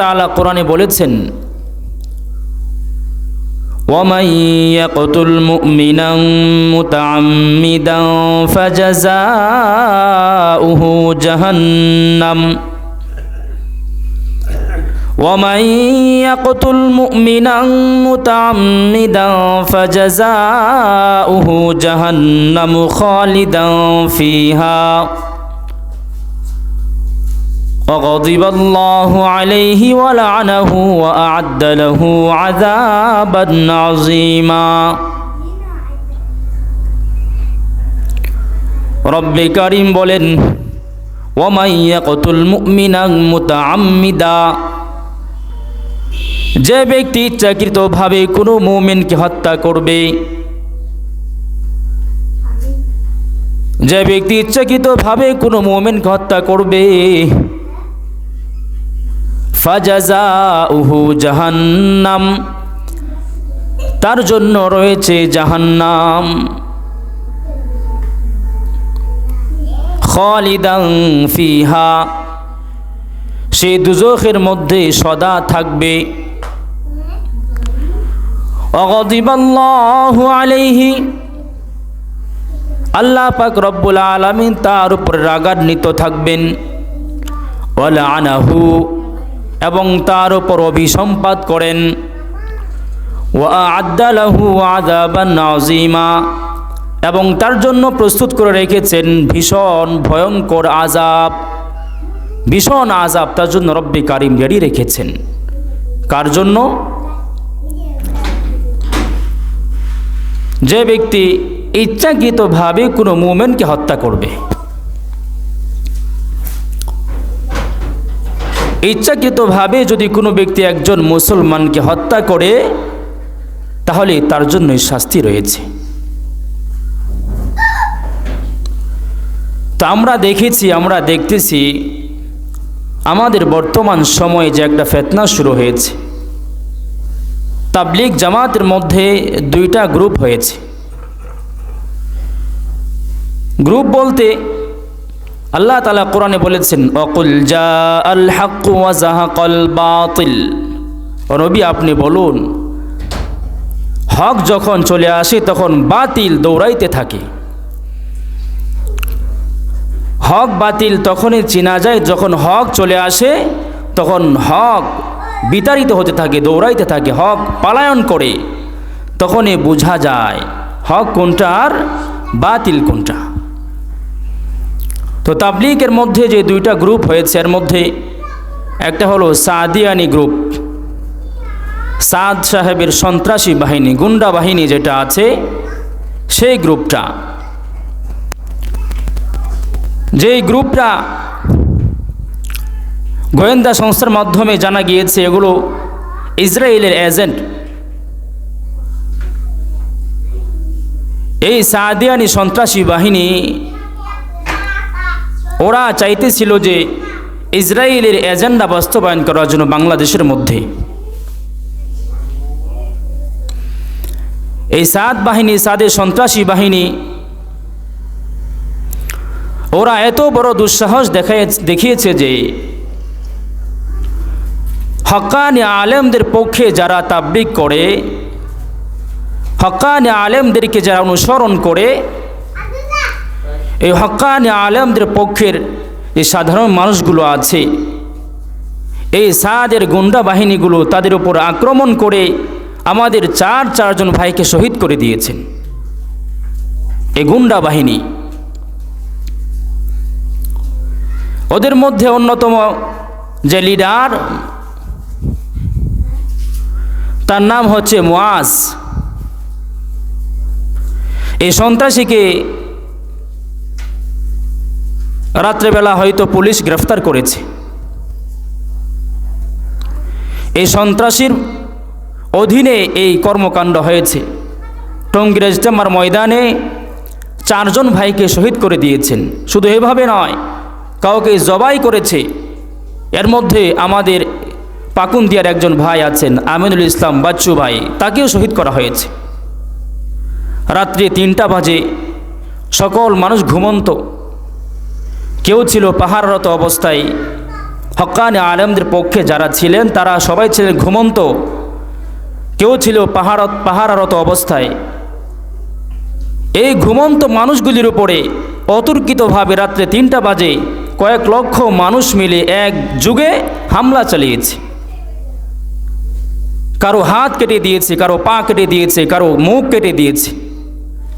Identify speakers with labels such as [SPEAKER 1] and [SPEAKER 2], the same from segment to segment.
[SPEAKER 1] তাআলা কোরআনে বলেছেন ومن يقتل مؤمنا متعمدا فجزاؤه جهنم ومن يقتل مؤمنا متعمدا فجزاؤه جهنم خالدا فيها وغضب الله عليه ولعنه وأعد له عذابا عظيما رب كريم বলেন ومن يقتل مؤمنا متعمدا যে ব্যক্তি ইচ্ছাকৃতভাবে কোনো মুমিনকে হত্যা করবে যে ব্যক্তি ইচ্ছাকৃতভাবে কোনো মুমিনকে হত্যা করবে ফাজাজাউহু জাহান্নাম। তার জন্য রয়েছে জাহান্নাম। খালিদাং ফিহা। সে দুজখের মধ্যে সদা থাকবে। অগদিবাল্লাহু আলাইহি। আল্লাহ পাক রব্বুল আলামিন তার উপর রাগান্বিত থাকবেন। ওয়ালা আনাহু এবং তার উপর অভিসম্পাদ করেন। আদালাহু আদাবান এবং তার জন্য প্রস্তুত করে রেখেছেন ভীষণ ভয়ঙ্কর আজাব ভীষণ আজাব তার জন্য রব্বি কারিম রেডি রেখেছেন। কার জন্য? যে ব্যক্তি ইচ্ছাকৃতভাবে কোনো মুমেন্টকে হত্যা করবে। ইচ্ছাকৃতভাবে যদি কোনো ব্যক্তি একজন মুসলমানকে হত্যা করে, তাহলে তার জন্যই শাস্তি রয়েছে। তো আমরা দেখেছি, আমরা দেখতেছি, আমাদের বর্তমান সময়ে যে একটা ফেতনা শুরু হয়েছে। তাবলিগ জামাতের মধ্যে দুইটা গ্রুপ হয়েছে। গ্রুপ বলতে আল্লাহ তালা কোরআনে বলেছেন, অকুল জা আল হাক ওয়াজাহাকল বাতিল। রবি আপনি বলুন, হক যখন চলে আসে, তখন বাতিল দৌড়াইতে থাকে। হক বাতিল তখনই চেনা যায় যখন হক চলে আসে, তখন হক বিতাড়িত হতে থাকে, দৌড়াইতে থাকে, হক পালায়ন করে। তখনই বোঝা যায় হক কোনটা আর বাতিল কোনটা। তো তাবলিকের মধ্যে যে দুইটা গ্রুপ হয়েছে, এর মধ্যে একটা হলো সাদিয়ানি গ্রুপ, সাদ সাহেবের সন্ত্রাসী বাহিনী, গুন্ডা বাহিনী যেটা আছে, সেই গ্রুপটা। যেই গ্রুপটা গোয়েন্দা সংস্থার মাধ্যমে জানা গিয়েছে, এগুলো ইসরায়েলের এজেন্ট। এই সাদিয়ানি সন্ত্রাসী বাহিনী ওরা চাইতেছিল যে ইসরায়েলের এজেন্ডা বাস্তবায়ন করার জন্য বাংলাদেশের মধ্যে। এই সাদ বাহিনী, সাদের সন্ত্রাসী বাহিনী, ওরা এত বড় দুঃসাহস দেখায়, দেখিয়েছে যে হকানি আলেমদের পক্ষে যারা তাবলিক করে, হকানি আলেমদেরকে যারা অনুসরণ করে এই হকানি আলমদের পক্ষের যে সাধারণ মানুষগুলো আছে। এই সাদের গুন্ডা বাহিনীগুলো তাদের উপর আক্রমণ করে আমাদের চার চারজন ভাইকে শহীদ করে দিয়েছেন। এই গুন্ডা বাহিনী। ওদের মধ্যে অন্যতম যে লিডার, তার নাম হচ্ছে মোয়াজ। এই সন্ত্রাসীকে রাত্রেবেলা হয়তো পুলিশ গ্রেফতার করেছে। এই সন্ত্রাসীর অধীনে এই কর্মকাণ্ড হয়েছে। টঙ্গির ইজতেমার ময়দানে চারজন ভাইকে শহীদ করে দিয়েছেন। শুধু এভাবে নয়, কাউকে জবাই করেছে। এর মধ্যে আমাদের পাকুন্দিয়ার একজন ভাই আছেন, আমিনুল ইসলাম বাচ্চু ভাই, তাকেও শহীদ করা হয়েছে। রাত্রি তিনটা বাজে, সকল মানুষ ঘুমন্ত। কেউ ছিল পাহাড়রত অবস্থায়। হকানি আলেমদের পক্ষে যারা ছিলেন, তারা সবাই ছিলেন ঘুমন্ত। কেউ ছিল পাহাড়ত পাহারারত অবস্থায়। এই ঘুমন্ত মানুষগুলির উপরে অতর্কিতভাবে রাত্রে তিনটা বাজে কয়েক লক্ষ মানুষ মিলে এক যুগে হামলা চালিয়েছে। কারও হাত কেটে দিয়েছে, কারও পা কেটে দিয়েছে, কারও মুখ কেটে দিয়েছে।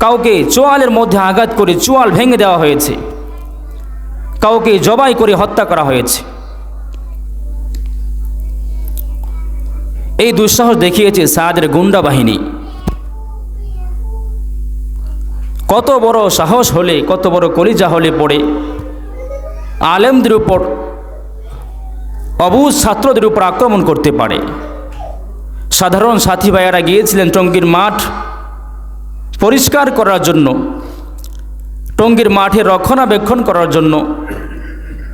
[SPEAKER 1] কাউকে চোয়ালের মধ্যে আঘাত করে চোয়াল ভেঙে দেওয়া হয়েছে। কাউকে জবাই করে হত্যা করা হয়েছে। এই দুঃসাহস দেখিয়েছে সাদের গুন্ডা বাহিনী। কত বড় সাহস হলে, কত বড় কলিজা হলে পড়ে। আলেমদের উপর, অবুজ ছাত্রদের উপর আক্রমণ করতে পারে। সাধারণ সাথী ভাইয়ারা গিয়েছিলেন টঙ্গীর মাঠ পরিষ্কার করার জন্য, টঙ্গীর মাঠে রক্ষণাবেক্ষণ করার জন্য।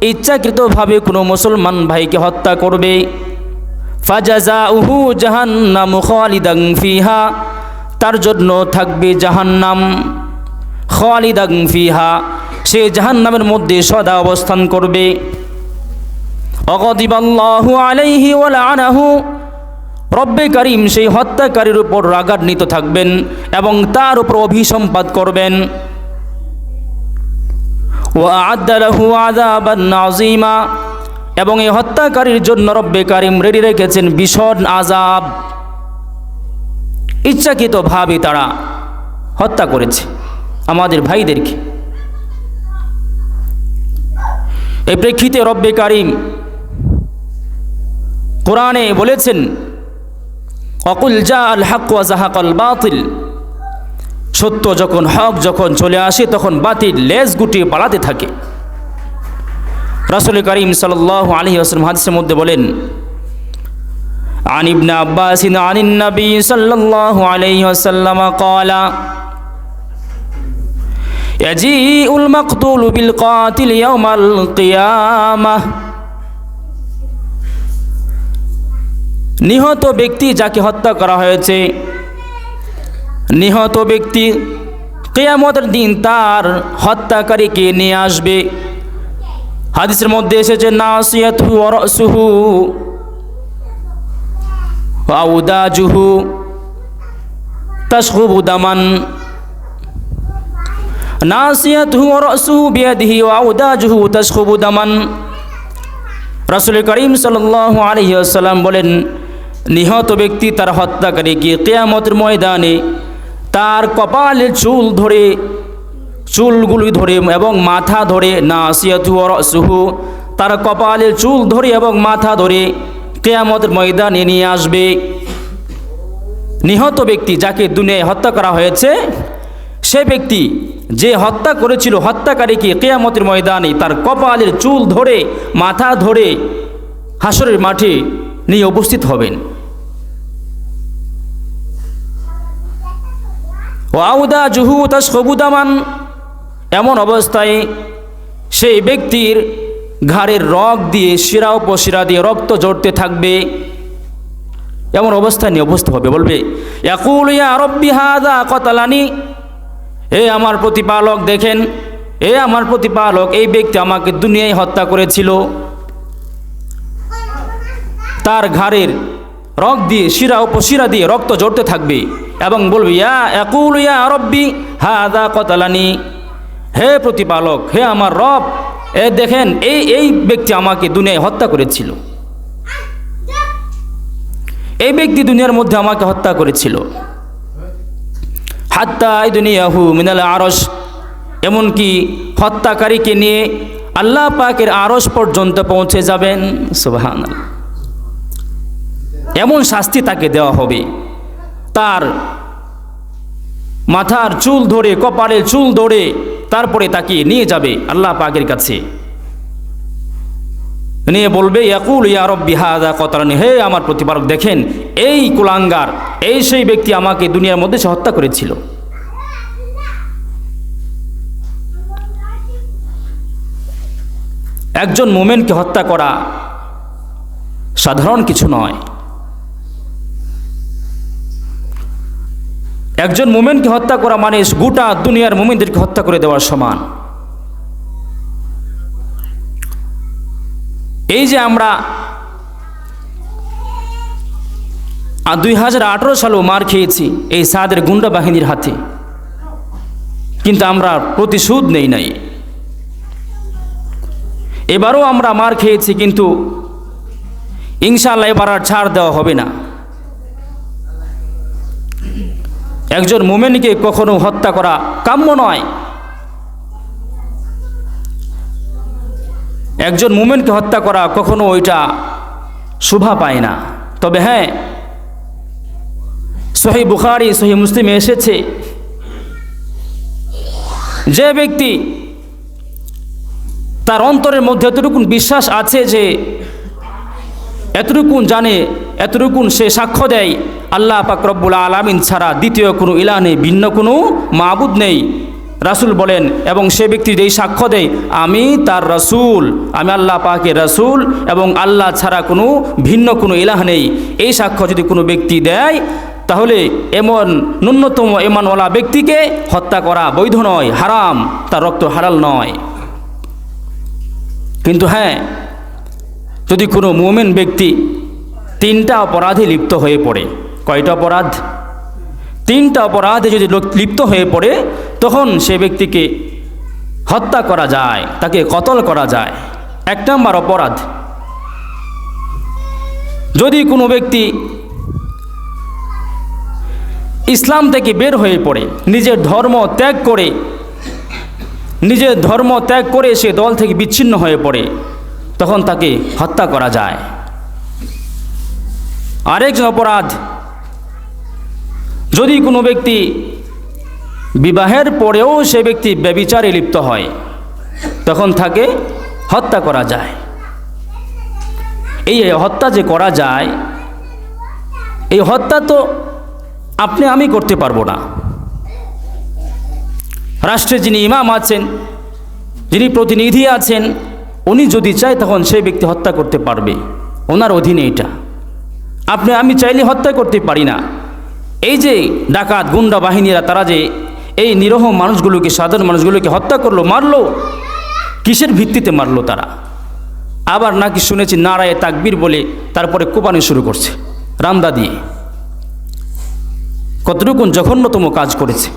[SPEAKER 1] ইচ্ছাকৃতভাবে কোনো মুসলমান ভাইকে হত্যা করবে। ফাজাজা উহু জাহান্নাম খালিদাং ফিহা, তার জন্য থাকবে জাহান্নাম। খালিদাং ফিহা, সে জাহান্নামের মধ্যে সদা অবস্থান করবে। অগদিবাল্লাহু আলাইহি ওয়ালানাহু রব্বে করিম সেই হত্যাকারীর উপর রাগান্বিত থাকবেন এবং তার উপর অভিসম্পাদ করবেন। ও আদালাহু আদাবান আজিমা এবং এই হত্যাকারীর জন্য রব্বে কারিম রেডি রেখেছেন ভীষণ আজাব ইচ্ছাকৃতভাবে তারা হত্যা করেছে আমাদের ভাইদেরকে। এই প্রেক্ষিতে রব্বে কারিম কোরআনে বলেছেন, অকুল জা আল হক জাহাকল বাতিল। সত্য যখন হক যখন চলে আসে তখন বাতিল লেজ গুটিয়ে পালাতে থাকে রাসুল করিম সাল আলী আসলাম হাদিসের মধ্যে বলেন عن ابن عباس عن النبي صلى الله عليه وسلم قال يجيء المقتول بالقاتل يوم القيامة নিহত ব্যক্তি যাকে হত্যা করা হয়েছে নিহত ব্যক্তি কেয়ামতের দিন তার হত্যাকারীকে নিয়ে আসবে। হাদিসের মধ্যে এসেছে, নাসিয়াতহু ওয়া রাসুহু ওয়া আউদাজুহু করিম বলেন, নিহত ব্যক্তি তার হত্যাকারীকে কেয়ামতের ময়দানে তার কপালের চুল ধরে, চুলগুলি ধরে এবং মাথা ধরে না সুহু তার কপালের চুল ধরে এবং মাথা ধরে কেয়ামতের ময়দানে নিয়ে আসবে। নিহত ব্যক্তি যাকে দুনিয়ায় হত্যা করা হয়েছে, সে ব্যক্তি যে হত্যা করেছিল হত্যাকারীকে কেয়ামতের ময়দানে তার কপালের চুল ধরে, মাথা ধরে হাসরের মাঠে নিয়ে উপস্থিত হবেন। ও আউদা জুহু তা সবুদামান এমন অবস্থায় সেই ব্যক্তির ঘাড়ের রগ দিয়ে শিরা উপশিরা দিয়ে রক্ত জড়তে থাকবে। এমন অবস্থা নিয়ে অবস্থা হবে, বলবে একুল ইয়া রব্বি হাদা কতালানি। এ আমার প্রতিপালক, দেখেন এ আমার প্রতিপালক, এই ব্যক্তি আমাকে দুনিয়ায় হত্যা করেছিল। তার ঘাড়ের রক দিয়ে শিরা উপশিরা দিয়ে রক্ত জড়তে থাকবে। এবং বলবে, ইয়া একুল ইয়া রব্বি হাদা কতালানি। হে প্রতিপালক, হে আমার রব, এ দেখেন, এই এই ব্যক্তি আমাকে দুনিয়ায় হত্যা করেছিল। এই ব্যক্তি দুনিয়ার মধ্যে আমাকে হত্যা করেছিল। হাত্তা দুনিয়াহু মিনাল আরস এমনকি হত্যাকারীকে নিয়ে আল্লাহ পাকের আরস পর্যন্ত পৌঁছে যাবেন সুবাহান এমন শাস্তি তাকে দেওয়া হবে। তার মাথার চুল ধরে, কপালের চুল ধরে তারপরে তাকে নিয়ে যাবে আল্লাহ পাকের কাছে। নিয়ে বলবে, ইয়াকুল ইয়ারব বিহাদা কতরানি। হে আমার প্রতিপালক, দেখেন, এই কুলাঙ্গার, এই সেই ব্যক্তি আমাকে দুনিয়ার মধ্যে সে হত্যা করেছিল। একজন মোমেনকে হত্যা করা সাধারণ কিছু নয়। একজন মোমেনকে হত্যা করা মানে গোটা দুনিয়ার মোমেনদেরকে হত্যা করে দেওয়ার সমান। এই যে আমরা দুই হাজার আঠেরো সালেও মার খেয়েছি এই সাদের গুন্ডা বাহিনীর হাতে। কিন্তু আমরা প্রতিশোধ নেই নাই। এবারও আমরা মার খেয়েছি কিন্তু ইনশাল্লাহ এবার আর ছাড় দেওয়া হবে না। একজন মোমেনকে কখনো হত্যা করা কাম্য নয়। একজন মোমেনকে হত্যা করা কখনো ওইটা শোভা পায় না। তবে হ্যাঁ সহি বুখারি, সহি মুসলিমে এসেছে যে ব্যক্তি তার অন্তরের মধ্যে এতটুকুন বিশ্বাস আছে যে এতটুকুন জানে এতটুকুন সে সাক্ষ্য দেয়, আল্লাহ পাক রব্বুল আলামিন ছাড়া দ্বিতীয় কোনো ইলা নেই, ভিন্ন কোনো মাবুদ নেই। রাসূল বলেন, এবং সে ব্যক্তি যেই সাক্ষ্য দেয়, আমি তার রাসূল, আমি আল্লাহ পাকে রাসূল, এবং আল্লাহ ছাড়া কোনো ভিন্ন কোনো ইলাহ নেই। এই সাক্ষ্য যদি কোনো ব্যক্তি দেয়, তাহলে এমন ন্যূনতম এমনওয়ালা ব্যক্তিকে হত্যা করা বৈধ নয়, হারাম, তার রক্ত হারাল নয়। কিন্তু হ্যাঁ যদি কোনো মোমেন ব্যক্তি তিনটা অপরাধে লিপ্ত হয়ে পড়ে। কয়টা অপরাধ? তিনটা অপরাধে যদি লিপ্ত হয়ে পড়ে, তখন সে ব্যক্তিকে হত্যা করা যায়, তাকে কতল করা যায়। এক নম্বর অপরাধ। যদি কোনো ব্যক্তি ইসলাম থেকে বের হয়ে পড়ে, নিজের ধর্ম ত্যাগ করে, নিজের ধর্ম ত্যাগ করে সে দল থেকে বিচ্ছিন্ন হয়ে পড়ে, তখন তাকে হত্যা করা যায়। আরেক অপরাধ। যদি কোনো ব্যক্তি বিবাহের পরেও সে ব্যক্তি ব্যবিচারে লিপ্ত হয়, তখন তাকে হত্যা করা যায়। এই হত্যা যে করা যায়, এই হত্যা তো আপনি, আমি করতে পারব না। রাষ্ট্রে যিনি ইমাম আছেন, যিনি প্রতিনিধি আছেন, উনি যদি চায় তখন সেই ব্যক্তি হত্যা করতে পারবে। ওনার অধীনে এটা। আপনি, আমি চাইলে হত্যা করতে পারি না। এই যে ডাকাত, গুন্ডা বাহিনীরা, তারা যে এই নিরহ মানুষগুলোকে, সাধারণ মানুষগুলোকে হত্যা করল, মারলো, কিসের ভিত্তিতে মারলো তারা? আবার নাকি শুনেছি নারায়ে তাকবির বলে তারপরে কোপানি শুরু করছে, রামদা দিয়ে। কতটুকুন জঘন্যতম কাজ করেছে।